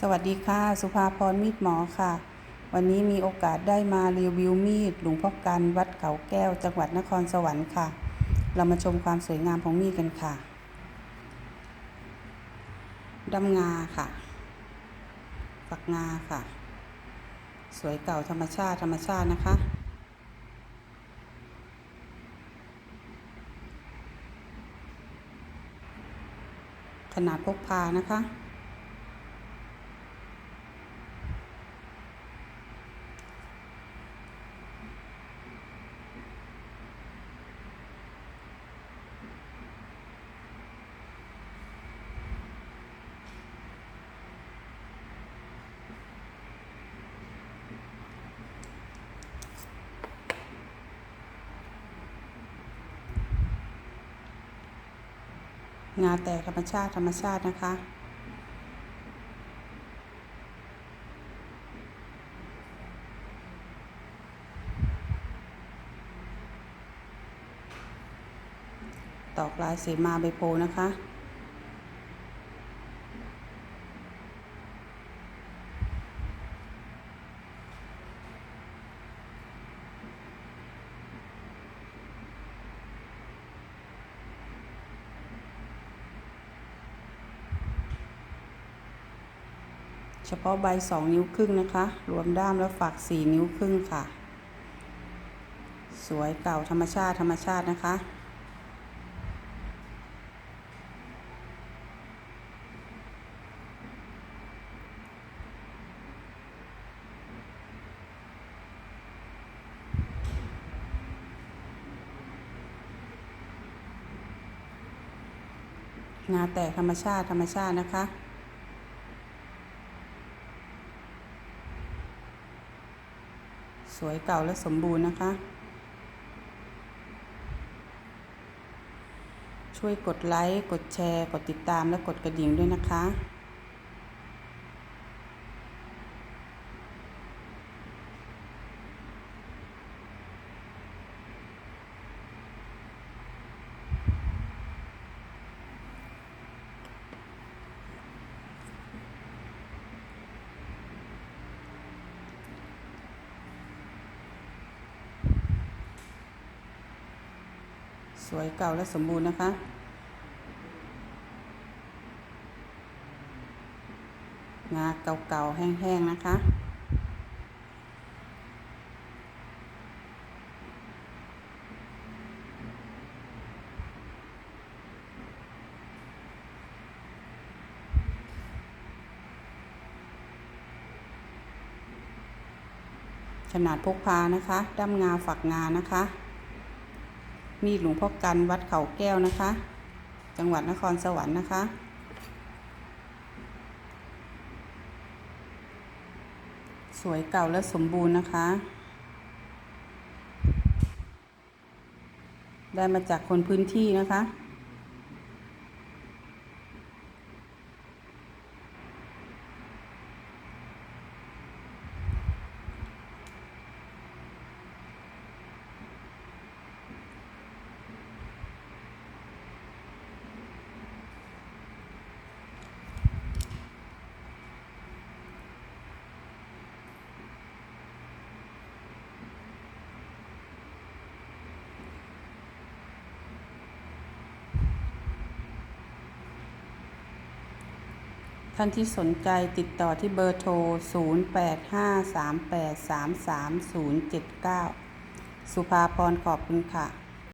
สวัสดีค่ะ สุภาพรมีดหมอค่ะ วันนี้มีโอกาสได้มารีวิวมีดหลวงพ่อกันวัดเขาแก้ว จังหวัดนครสวรรค์ค่ะ เรามาชมความสวยงามของมีดกันค่ะดำงาค่ะ ฝักงาค่ะ สวยเก่าธรรมชาติธรรมชาตินะคะ ขนาดพกพานะคะ งาแต่ธรรมชาติธรรมชาตินะคะ ตอกลายเสมาใบโพนะคะ ฉพาะใบสองนิ้วครึ่งนะคะ รวมด้ามแล้วฝักสี่นิ้วครึ่งค่ะ สวยเก่าธรรมชาติธรรมชาตินะคะ งาแตกธรรมชาติธรรมชาตินะคะ สวยเก่าและสมบูรณ์นะคะ ช่วยกดไลค์ กดแชร์ กดติดตามและกดกระดิ่งด้วยนะคะ วยเก่าและสมบูรณ์นะคะ งาเก่าๆ แห้งๆ นะคะ ขนาดพกพานะคะ ด้ามงาฝักงานะคะ มีดหลวงพ่อกันวัดเขาแก้วนะคะ จังหวัดนครสวรรค์นะคะ สวยเก่าและสมบูรณ์นะคะ ได้มาจากคนพื้นที่นะคะ ท่านที่สนใจติดต่อที่เบอร์โทร 0853833079 สุภาพรขอบคุณค่ะ